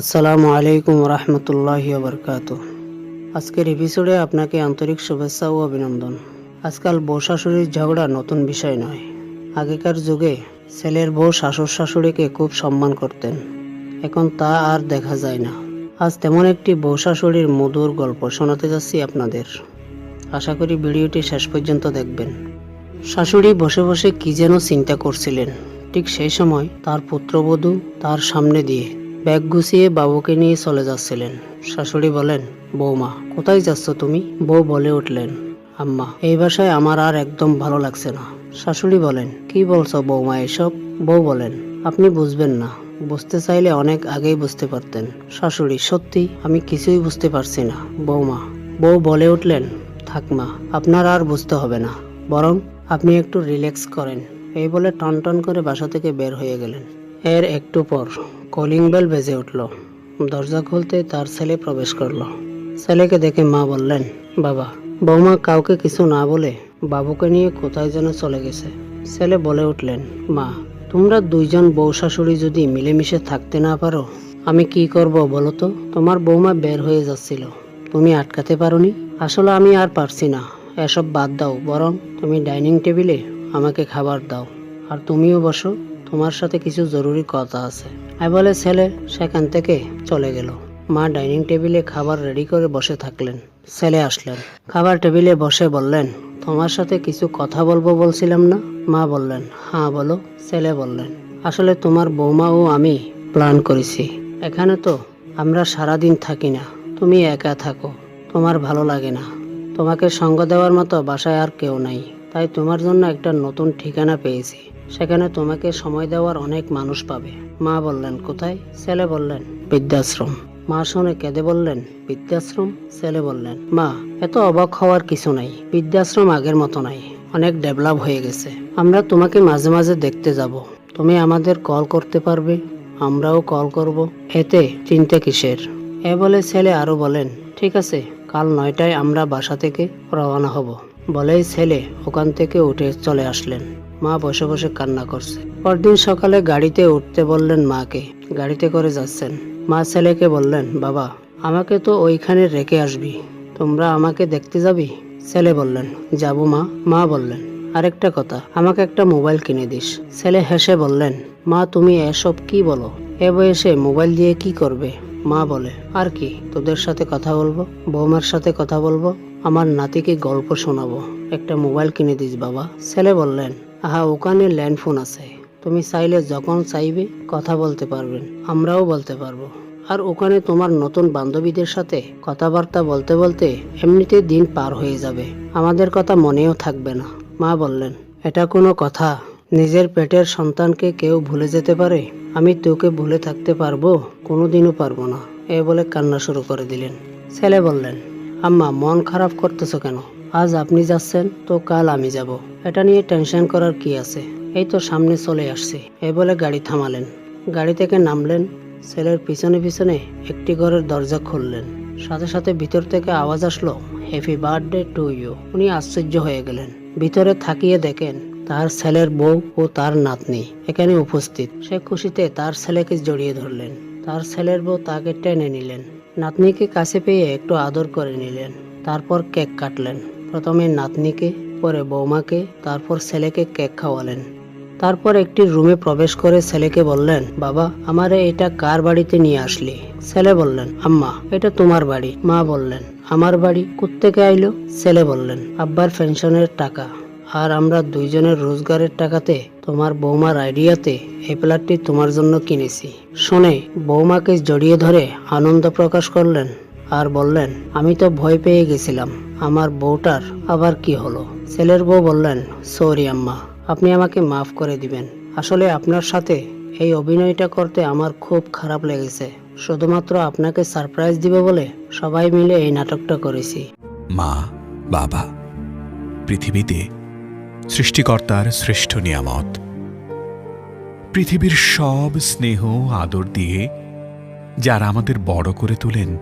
আসসালামু আলাইকুম রহমতুল্লাহি বরকাত আজকের এপিসোডে আপনাকে আন্তরিক শুভেচ্ছা ও অভিনন্দন। আজকাল বউ শাশুড়ির ঝগড়া নতুন বিষয় নয়। আগেকার যুগে ছেলের বউ শাশুড় শাশুড়িকে খুব সম্মান করতেন। এখন তা আর দেখা যায় না। আজ তেমন একটি বউ শাশুড়ির মধুর গল্প শোনাতে যাচ্ছি আপনাদের। আশা করি ভিডিওটি শেষ পর্যন্ত দেখবেন। শাশুড়ি বসে বসে কি যেন চিন্তা করছিলেন। ঠিক সেই সময় তার পুত্রবধূ তার সামনে দিয়ে ব্যাগ গুছিয়ে বাবুকে নিয়ে চলে যাচ্ছিলেন। শাশুড়ি বলেন, বৌমা, কোথায় যাচ্ছ তুমি? বউ বলে উঠলেন, আম্মা, এই বাসায় আমার আর একদম ভালো লাগছে না। শাশুড়ি বলেন, কি বলছো বৌমা এসব? বউ বলেন, আপনি বুঝবেন না, বুঝতে চাইলে অনেক আগেই বুঝতে পারতেন। শাশুড়ি, সত্যি, আমি কিছুই বুঝতে পারছি না। বৌমা, বউ বলে উঠলেন থাকমা আপনার আর বুঝতে হবে না। বরং আপনি একটু রিল্যাক্স করেন। এই বলে টন টন করে বাসা থেকে বের হয়ে গেলেন। এর একটু পর কলিং বেল বেজে উঠল। দরজা খুলতে তার ছেলে প্রবেশ করল। ছেলেকে দেখে মা বললেন, বাবা, বৌমা কাউকে কিছু না বলে বাবুকে নিয়ে কোথায় যেন চলে গেছে? ছেলে বলে উঠলেন, মা, তোমরা দুইজন বউ শাশুড়ি যদি মিলেমিশে থাকতে না পারো, আমি কি করব বলো তো? তোমার বৌমা বের হয়ে যাচ্ছিল। তুমি আটকাতে পারোনি? আসলে আমি আর পারছি না। এসব বাদ দাও, বরং তুমি ডাইনিং টেবিলে আমাকে খাবার দাও। আর তুমিও বসো। তোমার সাথে কিছু জরুরি কথা আছে। আই বলে, ছেলে, সেখান থেকে চলে গেল। মা ডাইনিং টেবিলে খাবার রেডি করে বসে থাকলেন। ছেলে আসলেন। খাবার টেবিলে বসে বললেন, তোমার সাথে কিছু কথা বলব বলছিলাম না? মা বললেন হ্যাঁ বলো। ছেলে বললেন, আসলে তোমার বৌমা ও আমি প্ল্যান করেছি। এখানে তো আমরা সারাদিন থাকি না। তুমি একা থাকো। তোমার ভালো লাগে না। তোমাকে সঙ্গ দেওয়ার মতো বাসায় আর কেউ নাই। তাই তোমার জন্য একটা নতুন ঠিকানা পেয়েছি। সেখানে তোমাকে সময় দেওয়ার অনেক মানুষ পাবে। মা বললেন, কোথায়? ছেলে বললেন, বৃদ্ধাশ্রম। মা শুনে কেঁদে বললেন, বৃদ্ধাশ্রম? ছেলে বললেন, মা, এত অবাক হওয়ার কিছু নাই। বৃদ্ধাশ্রম আগের মতো নাই। অনেক ডেভেলপ হয়ে গেছে। আমরা তোমাকে মাঝে মাঝে দেখতে যাব। তুমি আমাদের কল করতে পারবে, আমরাও কল করব। এতে চিন্তা কিসের? এ বলে ছেলে আরও বলেন, ঠিক আছে, কাল নয়টায় আমরা বাসা থেকে রওনা হব। বলেই ছেলে ওখান থেকে উঠে চলে আসলেন। মা বসে বসে কান্না করছে। পরদিন সকালে গাড়িতে উঠতে বললেন মাকে। গাড়িতে করে যাচ্ছেন। মা ছেলেকে বললেন, বাবা, আমাকে তো ওইখানে রেখে আসবি। তোমরা আমাকে দেখতে যাবি? ছেলে বললেন, যাব মা। মা বললেন, আরেকটা কথা, আমাকে একটা মোবাইল কিনে দিস। ছেলে হেসে বললেন, মা, তুমি এসব কি বলো? এ বয়সে মোবাইল দিয়ে কি করবে? মা বলে, আর কি? তোদের সাথে কথা বলব? বৌমার সাথে কথা বলব? আমার নাতিকে গল্প শোনাবো? একটা মোবাইল কিনে দিস বাবা। ছেলে বললেন, আহা, ওখানে ল্যান্ড ফোন আছে। তুমি চাইলে যখন চাইবে, কথা বলতে পারবেন। আমরাও বলতে পারব। আর ওখানে তোমার নতুন বান্ধবীদের সাথে কথাবার্তা বলতে বলতে এমনিতে দিন পার হয়ে যাবে। আমাদের কথা মনেও থাকবে না। মা বললেন, এটা কোনো কথা। নিজের পেটের সন্তানকে কেউ ভুলে যেতে পারে? আমি তোকে ভুলে থাকতে পারব, কোনোদিনও পারব না, এ বলে কান্না শুরু করে দিলেন। ছেলে বললেন, আম্মা, মন খারাপ করতেছো কেন? আজ আপনি যাচ্ছেন, তো কাল আমি যাব। এটা নিয়ে টেনশন করার কি আছে? এই তো সামনে চলে আসছি। এ বলে গাড়ি থামালেন। গাড়ি থেকে নামলেন। ছেলের পিছনে পিছনে একটি ঘরের দরজা খুললেন। সাথে সাথে ভিতর থেকে আওয়াজ আসলো হ্যাপি বার্থডে টু ইউ উনি আশ্চর্য হয়ে গেলেন। ভিতরে থাকিয়ে দেখেন তার ছেলের বউ ও তার নাতনি এখানে উপস্থিত। সে খুশিতে তার ছেলেকে জড়িয়ে ধরলেন। তার ছেলের বউ তাকে টেনে নিলেন। নাতনিকে কাছে পেয়ে একটু আদর করে নিলেন। তারপর কেক কাটলেন। প্রথমে নাতনিকে, পরে বৌমাকে তারপর ছেলেকে কেক খাওয়ালেন। তারপর একটি রুমে প্রবেশ করে ছেলেকে বললেন, বাবা, আমারে এটা কার বাড়িতে নিয়ে আসলি? ছেলে বললেন, আম্মা, এটা তোমার বাড়ি। মা বললেন, আমার বাড়ি কোত্থেকে আইলো? ছেলে বললেন, আব্বার পেনশনের টাকা। আর আমরা দুইজনের রোজগারের টাকাতে তোমার বৌমার আইডিয়াতে এই প্লাটটি তোমার জন্য কিনেছি। শুনে, বৌমাকে জড়িয়ে ধরে আনন্দ প্রকাশ করলেন আর বললেন, আমি তো ভয় পেয়ে গেছিলাম, আমার বউটার আবার কি হলো? ছেলের বউ বললেন, সরি আম্মা, আপনি আমাকে মাফ করে দিবেন। আসলে আপনার সাথে এই অভিনয়টা করতে আমার খুব খারাপ লেগেছে। শুধুমাত্র আপনাকে সারপ্রাইজ দিবে বলে সবাই মিলে এই নাটকটা করেছি। মা, বাবা, পৃথিবীতে সৃষ্টিকর্তার শ্রেষ্ঠ নিয়ামত। পৃথিবীর সব স্নেহ আদর দিয়ে যারা আমাদের বড় করে তোলেন,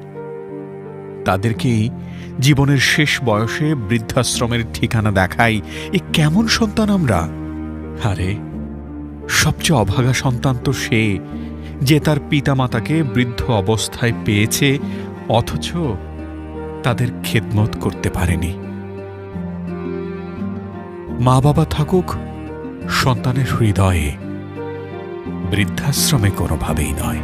তাদেরকেই জীবনের শেষ বয়সে বৃদ্ধাশ্রমের ঠিকানা দেখাই এ কেমন সন্তান আমরা? আরে, সবচেয়ে অভাগা সন্তান তো সে যে তার পিতামাতাকে বৃদ্ধ অবস্থায় পেয়েছে, অথচ তাদের খেদমত করতে পারেনি। মা বাবা থাকুক, সন্তানের হৃদয়ে বৃদ্ধাশ্রমে কোনোভাবেই নয়।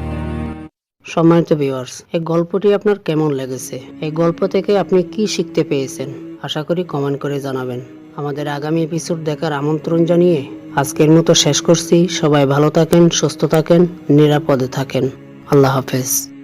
সম্মানিত ভিউয়ার্স এই গল্পটি আপনার কেমন লেগেছে? এই গল্প থেকে আপনি কি শিখতে পেয়েছেন? আশা করি কমেন্ট করে জানাবেন। আমাদের আগামী এপিসোড দেখার আমন্ত্রণ জানিয়ে আজকের মতো শেষ করছি। সবাই ভালো থাকেন, সুস্থ থাকেন, নিরাপদে থাকেন। আল্লাহ হাফেজ।